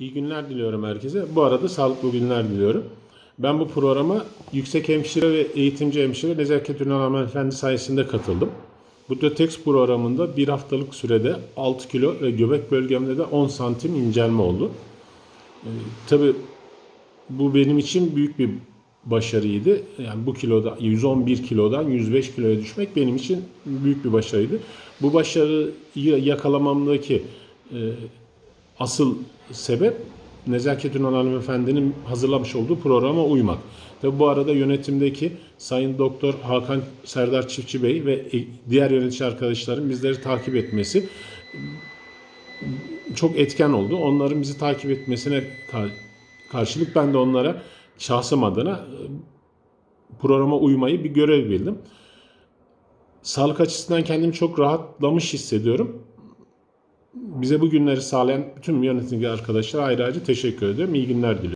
İyi günler diliyorum herkese. Bu arada sağlıklı günler diliyorum. Ben bu programa yüksek hemşire ve eğitimci hemşire Nezaket Ünal Hanımefendi sayesinde katıldım. Bu Dötex programında bir haftalık sürede 6 kilo ve göbek bölgemde de 10 santim incelme oldu. Ee, tabii bu benim için büyük bir başarıydı. Yani bu kiloda 111 kilodan 105 kiloya düşmek benim için büyük bir başarıydı. Bu başarıyı yakalamamdaki e, asıl sebep Nezaket Ünal Hanımefendi'nin hazırlamış olduğu programa uymak. Tabi bu arada yönetimdeki Sayın Doktor Hakan Serdar Çiftçi Bey ve e, diğer yönetici arkadaşların bizleri takip etmesi çok etken oldu. Onların bizi takip etmesine kar- karşılık ben de onlara şahsım adına e, programa uymayı bir görev bildim. Sağlık açısından kendimi çok rahatlamış hissediyorum. Bize bu günleri sağlayan bütün yönetici arkadaşlara ayrı ayrı teşekkür ediyorum. İyi günler diliyorum.